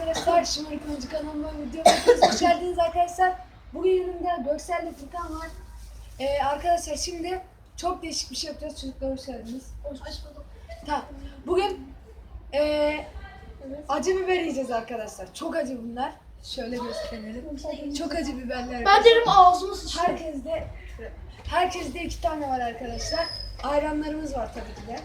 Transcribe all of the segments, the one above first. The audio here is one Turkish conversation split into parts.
arkadaşlar. Şımarık Oyuncu kanalıma videoma hoş geldiniz arkadaşlar. Bugün yanımda Göksel ile Furkan var. Ee, arkadaşlar şimdi çok değişik bir şey yapacağız. Çocuklar hoş geldiniz. Hoş bulduk. Tamam. Bugün ee, acı biber yiyeceğiz arkadaşlar. Çok acı bunlar. Şöyle gösterelim. Çok acı biberler. Ben derim ağzımı sıçtım. Herkes de herkes de iki tane var arkadaşlar. Ayranlarımız var tabii ki de.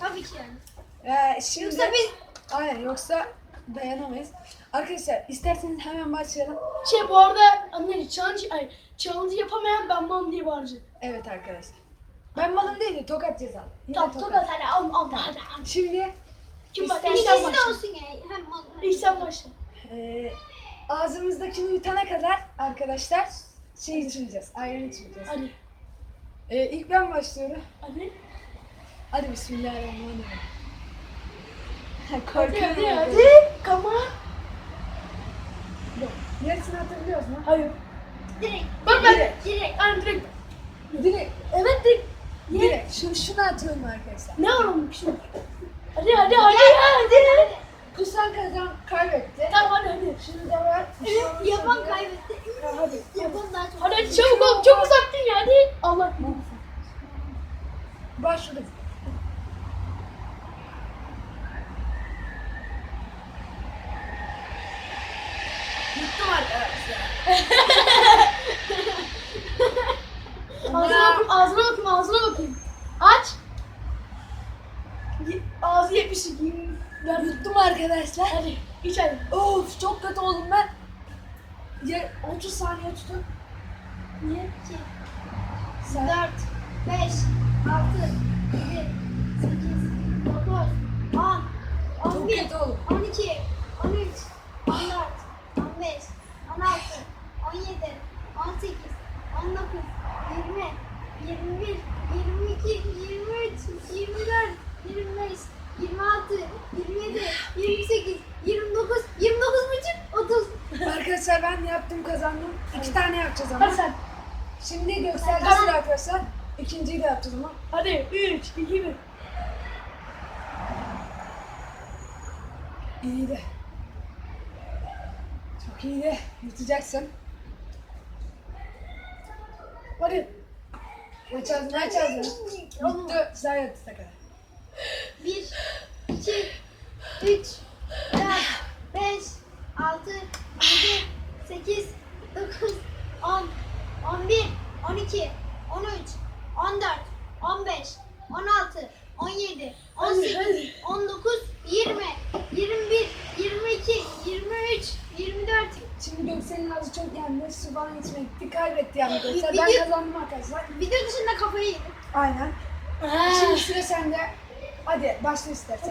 Tabii ki yani. Ee, şimdi, Yoksa biz Aynen yoksa dayanamayız. Arkadaşlar isterseniz hemen başlayalım. şey bu arada anne challenge ay challenge yapamayan ben mam diye bağıracak. Evet arkadaşlar. Ben malım değil de tokat cezalı. Yine Tamam tokat hadi al al hadi al. Şimdi Kim bak İstersen ilk sen başla. olsun ya. Hem mal. İlk sen başla. e, ağzımızdakini yutana kadar arkadaşlar şey içmeyeceğiz. Ayran içmeyeceğiz. Hadi. E, ilk ben başlıyorum. Hadi. Hadi bismillahirrahmanirrahim. Hadi Korkuyorum. hadi hadi. On. Yok, Yarısını hatırlıyoruz mu? Hayır. Direkt. Bak ben Direkt. direkt. Aynen direkt. Direkt. Evet direkt. Ye. Direkt. Şu, şunu atıyorum arkadaşlar. Ne var onun şimdi? Hadi hadi hadi hadi. Kusan kazan kaybetti. Tamam hadi hadi. Şunu da ver. Evet, yapan kaybetti. Ha, Hadi. Yapan daha çok. Hadi hadi çabuk ol çok uzattın ya hadi. Allah. Başladık. Yuttum arkadaşlar. Ağzına bakayım, ağzına bakayım, ağzına bakayım. Aç. Ağzı yemişik. Ver Yuttum arkadaşlar. Hadi iç hadi. Of çok kötü oldum ben. Ya 30 saniye tutun. Niye? 2, Sen 4, 5, 6, 7, 8, 9, 10, çok 11, kötü oldum. 12, 13, 14, 15, 16, 17, 18, 19, 20, 21, 22, 23, 24, 25, 26, 27, 28, 29, 29 buçuk, 30. Arkadaşlar ben yaptım kazandım. İki tane yapacağız Hadi ama. sen. Şimdi Göksel'de Tamam. sıra arkadaşlar. İkinciyi de yapacağız ama. Hadi 3, 2, 1. İyiydi. Çok iyiydi. Yutacaksın. Hadi. Aç ağzını aç ağzını. Yuttu. Güzel yattı sakın. 1, 2, 3, 4, 5, 6, 7, 8, 9, 10, 11, 12, 13, 14, 15, 16, 17, Hadi, 18, hadi. 19, 20, 21, 22, 23, 24. Şimdi Göksel'in ağzı çok yendi. Su falan içmeye gitti. Kaybetti yani Göksel. Ben kazandım arkadaşlar. Video dışında kafayı yedim. Aynen. Şimdi sıra sende. Hadi başla istersen.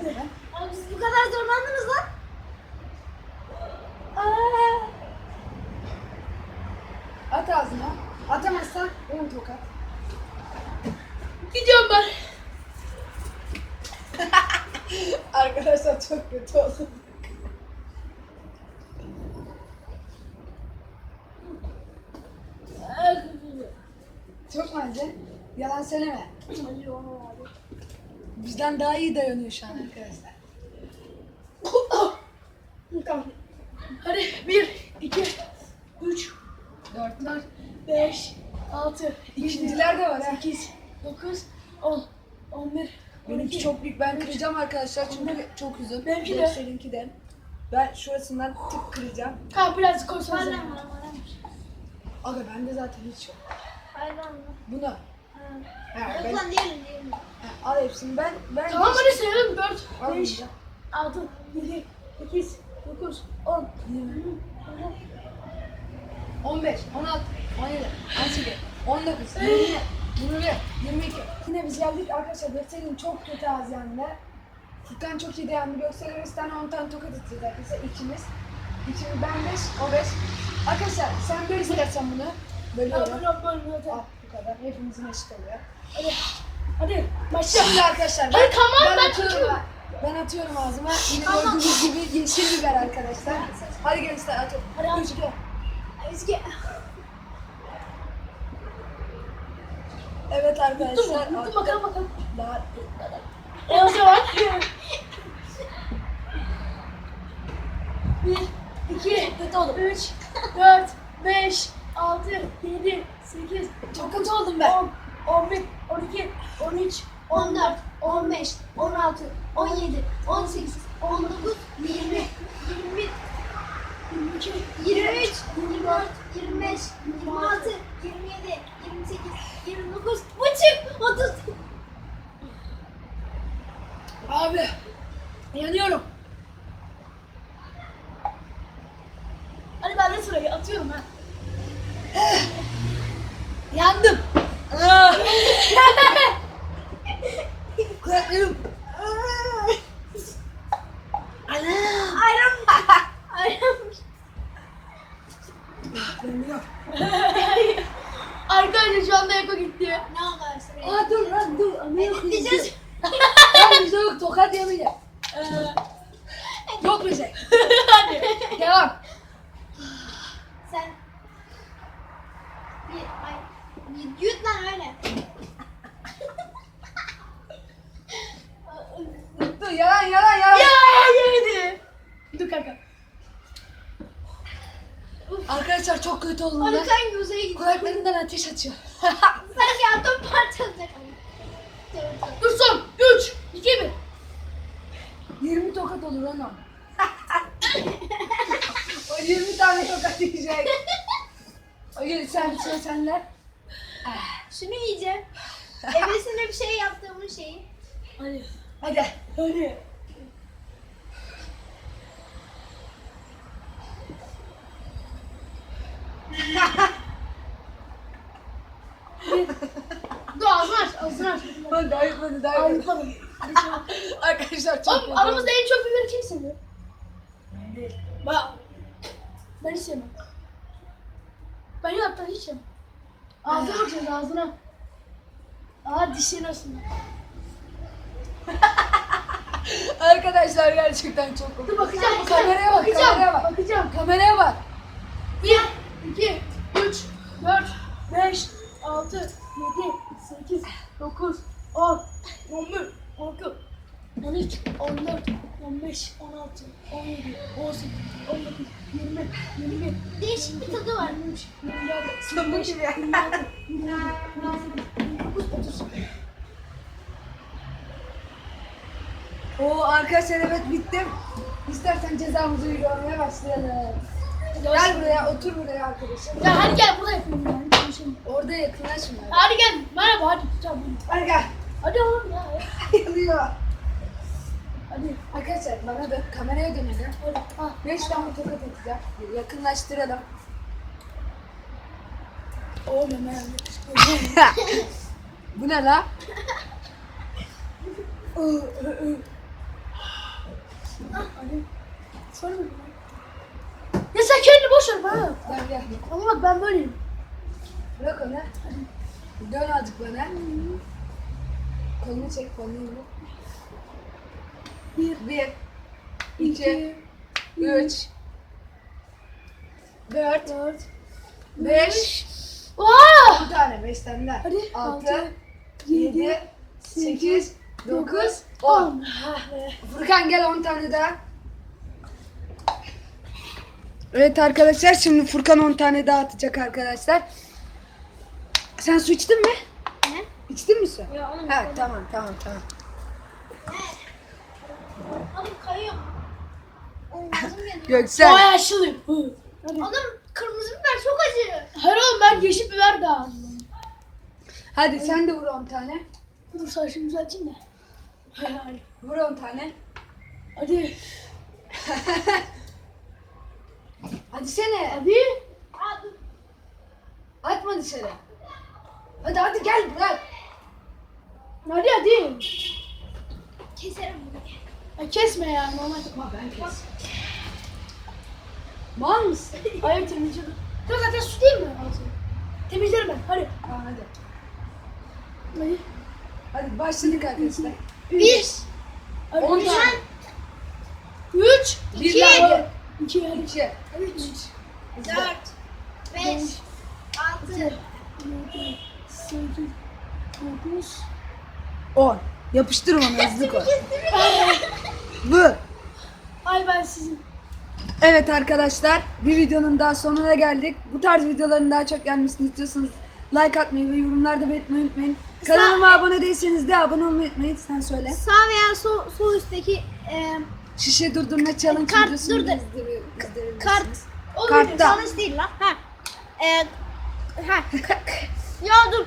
Abi siz bu kadar zorlandınız lan. Aa. At ağzına. Atamazsan 10 tokat. Gidiyorum ben. Arkadaşlar çok kötü oldu. Çok mu acı? Yalan söyleme. Bizden daha iyi dayanıyor şu an arkadaşlar. Tamam. Hadi 1, 2, 3, 4 4, 5, 6, İkinciler de var ha. 8, 9, 10, 11, Benimki 12. çok büyük. Ben kıracağım arkadaşlar çünkü çok uzun. Benimki de. Göksel'inki de. Ben şurasından tık kıracağım. Tamam biraz mı? Aga bende zaten hiç yok. Aynen mı? Bunu. Ha, ben, Yok lan diyelim diyelim. ha, al hepsini. Ben ben Tamam hadi sayalım 4, 5, Almayacağım. 6, 7, 8, 9, 10. 15, 16, 17, 18, 19, 20, 21, 22. Yine biz geldik arkadaşlar. Göksel'in çok kötü yandı. Furkan çok iyi dayandı. Göksel'e 5 tane 10 tane tokat atacağız arkadaşlar. İkimiz. İkimiz ben 5, o 5. Arkadaşlar sen böyle istersen bunu. Bölüyorum. Al bu kadar. Hepimizin eşit oluyor. Hadi. Hadi başla. Şimdi arkadaşlar ben, Hadi tamam, ben atıyorum. atıyorum. Ben atıyorum ağzıma. Yine gördüğünüz gibi yeşil biber arkadaşlar. Hadi gençler atıyorum. Hadi al. Özge. Evet arkadaşlar. Yuttum mu? Bakalım bakalım. Daha E o zaman. 1, 2, 3, 4, 5, 6, 7, 8, Çok kötü oldum ben. 10, 11, 12, 13, 14, 15, 16, 17, 18, 19, 20, 21, 22, 23, 24, 25, 26, 27, 28, 29, buçuk, 30. Abi yanıyorum. Hadi ben de sırayı atıyorum ha. Yandım. Ah. Kulaklarım. Anam. Ayran. Ayran. Arkadaşlar şu anda Eko gitti. Ne sırayı? Aa dur lan dur. Lan bize yok tokat yemeyelim. Ee, Yok bize. hadi. Devam. Sen. Bir, ay. Yut lan öyle. Dur yalan yalan yalan. Ya yedi. Dur kanka. Arkadaşlar çok kötü ben. sen yüzeye git. Kulaklarımdan ateş açıyor. Sen yardım parçalayacak. Dur son. 3, 2, 1. 20 tokat olur anam. o 20 tane tokat yiyecek. O gün sen sıra sende. Şunu yiyeceğim. Evesine bir şey yaptığımın şeyi. Hadi. Hadi. Hadi. Dur ağzını aç, ağzını aç. Hadi ayıpladı ayıpladı. Arkadaşlar çok Oğlum aramızda en çok biberi kim seviyor? Ben. Ben hiç sevmem. Ben hatta hiç sevmem. Ağzına bakacağız ağzına. Aa dişin arasında. Arkadaşlar gerçekten çok Dur kötü. bakacağım. Kameraya bak, bakacağım. kameraya bak. Bakacağım. Kameraya bak. 1, 2, 3, 4, 5, 6, 7, 8, 9, 10, 11, 12, 13, 14, 15, 16, 17, 18, 19, 20, 21, Değişik bir tadı var. 23, 24, Sabun 25, gibi. 26, 27, 28, 29, 30. Oo arkadaşlar evet bittim. İstersen cezamızı uygulamaya başlayalım. Gel buraya, otur buraya arkadaşım. Ya hadi gel burada yapalım ya. hadi konuşalım. Orada yakınlaşma. Hadi gel. Merhaba hadi. Tamam. Hadi gel. Hadi oğlum ya. Yanıyor. Hadi. Arkadaşlar bana da kameraya dönelim. Hadi. Ha. 5 tane tokat atacağım. Yakınlaştıralım. Oğlum ya. Bu ne la? Hadi. Ya ver bana. Gel gel. Ama bak ben böyleyim. Bırak onu. Dön azıcık bana. Kolunu çek kolunu. Bir. Bir. İki. Üç. Dört. Dört. Beş. Vaa! Bir tane. Beş tane daha. Hadi. Altı. Yedi. Yedi. Sekiz. Dokuz. On. On. Furkan gel on tane daha. Evet arkadaşlar şimdi Furkan 10 tane daha atacak arkadaşlar. Sen su içtin mi? Ne? İçtin mi su? Ya oğlum. Ha tamam tamam tamam. Oğlum kayıyor. Oğlum ağzım yanıyor. Göksel. Vay aşılıyım. Oğlum kırmızı biber çok acı. Hayır oğlum ben yeşil biber daha aldım. Hadi sen de vur 10 tane. Dur saçımı düzelteyim de. Hadi. Vur 10 tane. Hadi. Hadi. Aa, dur. Atma dışarı. Hadi hadi gel bırak. Hadi hadi. Keserim bunu. Kesme ya normal. Ama ben kes. Mal mısın? Hayır temizlerim. Dur zaten su değil mi? Temizlerim ben. Hadi. Tamam hadi. Hadi. Hadi başladık arkadaşlar. Bir. Hadi. 10 Üç. tane. Üç. Bir iki, daha. İki. Hadi. 2. Üç. Dört. Beş. Altı. Yedi. Sekiz. Dokuz. 10. Yapıştır onu hızlı koy. Bu. Ay ben sizin. Evet arkadaşlar bir videonun daha sonuna geldik. Bu tarz videoların daha çok gelmesini istiyorsanız like atmayı ve yorumlarda belirtmeyi unutmayın. Kanalıma abone değilseniz de abone olmayı unutmayın. Sen söyle. Sağ veya sol, sol üstteki e, Şişe durdurma challenge Kart- videosunu dur, da dur. izleye- izleyebilirsiniz. kart. O Kartta. Değil lan. Ha. E, ha. ya dur.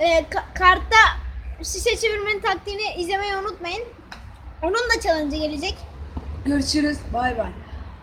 E, ka- kartta şişe çevirmenin taktiğini izlemeyi unutmayın. Onun da challenge'ı gelecek. Görüşürüz. Bay bay.